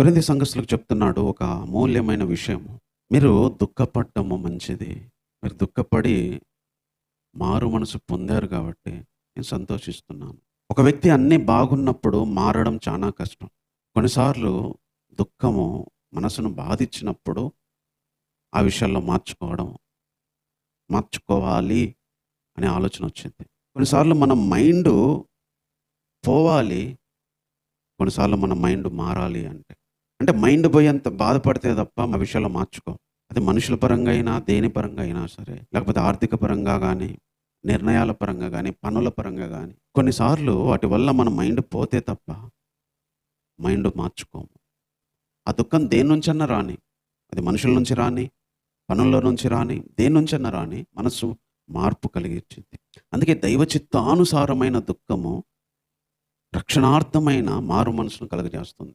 కొరింది సంఘస్థులకు చెప్తున్నాడు ఒక అమూల్యమైన విషయం. మీరు దుఃఖపడటము మంచిది. మీరు దుఃఖపడి మారు మనసు పొందారు కాబట్టి నేను సంతోషిస్తున్నాను. ఒక వ్యక్తి అన్నీ బాగున్నప్పుడు మారడం చాలా కష్టం. కొన్నిసార్లు దుఃఖము మనసును బాధించినప్పుడు ఆ విషయాల్లో మార్చుకోవడం, మార్చుకోవాలి అనే ఆలోచన వచ్చింది. కొన్నిసార్లు మన మైండ్ పోవాలి. కొన్నిసార్లు మన మైండ్ మారాలి అంటే. అంటే మైండ్ పోయేంత బాధపడితే తప్ప ఆ విషయాలు మార్చుకోం. అది మనుషుల పరంగా అయినా, దేని పరంగా అయినా సరే. లేకపోతే ఆర్థిక పరంగా కానీ నిర్ణయాల పరంగా కానీ పనుల పరంగా కానీ కొన్నిసార్లు వాటి వల్ల మన మైండ్ పోతే తప్ప మైండ్ మార్చుకోము. ఆ దుఃఖం దేని నుంచన్నా రాని. అది మనుషుల నుంచి రాని, పనుల్లో నుంచి రాని, దేని నుంచన్నా రాని మనసు మార్పు కలిగించింది. అందుకే దైవ చిత్తానుసారమైన దుఃఖము రక్షణార్థమైన మారు మనసును కలుగజేస్తుంది.